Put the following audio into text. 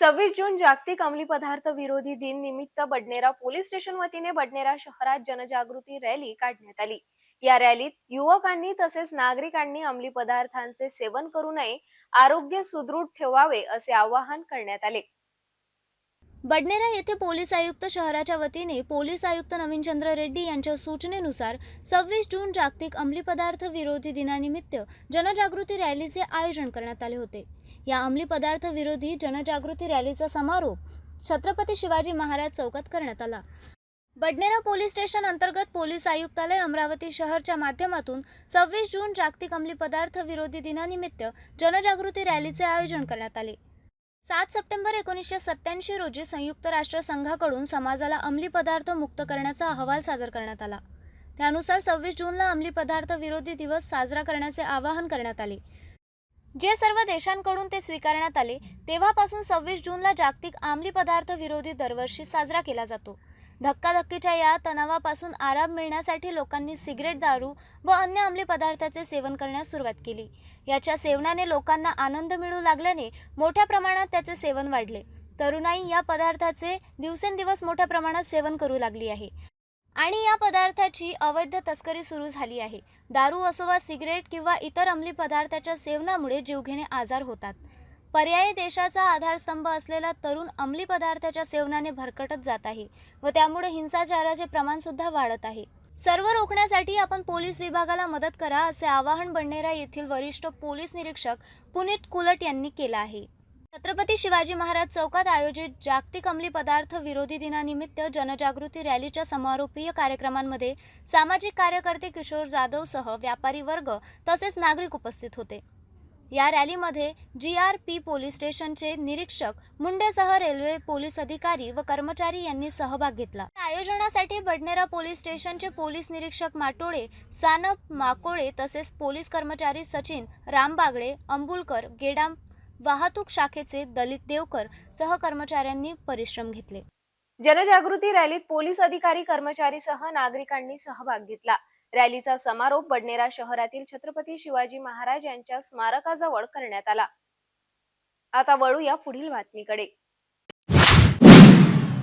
सव्वीस जून जागतिक अंमली पदार्थ विरोधी दिन निमित्त बडनेरा पोलीस स्टेशन वतीने बडनेरा शहरात जनजागृती रॅली काढण्यात आली. या रॅलीत युवकांनी तसेच नागरिकांनी अंमली पदार्थांचे सेवन करू नये आरोग्य सुदृढ ठेवावे असे आवाहन करण्यात आले. बडनेरा येथे पोलीस आयुक्त शहराच्या वतीने पोलीस आयुक्त नवीनचंद्र रेड्डी यांच्या सूचनेनुसार सव्वीस जून जागतिक अंमली पदार्थ विरोधी दिनानिमित्त जनजागृती रॅलीचे आयोजन करण्यात आले होते. या अंमली पदार्थ विरोधी जनजागृती रॅलीचा समारोप छत्रपती शिवाजी महाराज चौकात करण्यात आला. बडनेरा पोलीस स्टेशन अंतर्गत पोलीस आयुक्तालय अमरावती शहरच्या माध्यमातून सव्वीस जून जागतिक अंमली पदार्थ विरोधी दिनानिमित्त जनजागृती रॅलीचे आयोजन करण्यात आले. सात सप्टेंबर एकोणीसशे सत्याऐंशी रोजी संयुक्त राष्ट्र संघाकडून समाजाला अंमली पदार्थ मुक्त करण्याचा अहवाल सादर करण्यात आला. त्यानुसार सव्वीस जूनला अंमली पदार्थ विरोधी दिवस साजरा करण्याचे आवाहन करण्यात आले. जे सर्व देशांकडून ते स्वीकारण्यात आले तेव्हापासून सव्वीस जूनला जागतिक अंमली पदार्थ विरोधी दरवर्षी साजरा केला जातो. धक्काधक्कीच्या या तणावापासून आराम मिळण्यासाठी लोकांनी सिगरेट दारू व अन्य अंमली पदार्थाचे सेवन करण्यास सुरुवात केली. याच्या सेवनाने लोकांना आनंद मिळू लागल्याने मोठ्या प्रमाणात त्याचे सेवन वाढले. तरुणाई या पदार्थाचे दिवसेंदिवस मोठ्या प्रमाणात सेवन करू लागली आहे. आणि या पदार्थाची अवैध तस्करी सुरू झाली आहे. दारू असो वा सिगरेट किंवा इतर अंमली पदार्थाच्या सेवनामुळे जीवघेणे आजार होतात. पर्यायी देशाचा आधारस्तंभ असलेला तरुण अंमली पदार्थाच्या सेवनाने भरकटत जात आहे व त्यामुळे हिंसाचाराचे प्रमाण सुद्धा वाढत आहे. सर्व रोखण्यासाठी आपण पोलीस विभागाला मदत करा असे आवाहन बडनेरा येथील वरिष्ठ पोलीस निरीक्षक पुनीत कुलट यांनी केलं आहे. छत्रपती शिवाजी महाराज चौकात आयोजित जागतिक अंमली पदार्थ विरोधी दिनानिमित्त जनजागृती रॅलीच्या समारोपीय कार्यक्रमांमध्ये सामाजिक कार्यकर्ते किशोर जाधवसह व्यापारी वर्ग तसेच नागरिक उपस्थित होते. या रॅलीमध्ये जी आर पी पोलीस स्टेशनचे निरीक्षक मुंडेसह रेल्वे पोलीस अधिकारी व कर्मचारी यांनी सहभाग घेतला. आयोजनासाठी बडनेरा पोलीस स्टेशनचे पोलीस निरीक्षक माटोळे सानप माकोळे तसेच पोलीस कर्मचारी सचिन रामबागडे अंबुलकर गेडाम वाहतूक शाखेचे दलित देवकर सह कर्मचाऱ्यांनी परिश्रम घेतले. जनजागृती रॅलीत पोलीस अधिकारी कर्मचारीसह नागरिकांनी सहभाग घेतला. रॅलीचा समारोप बडनेरा शहरातील छत्रपती शिवाजी महाराज यांच्या स्मारकाजवळ करण्यात आला. आता वळूया पुढील बातमीकडे.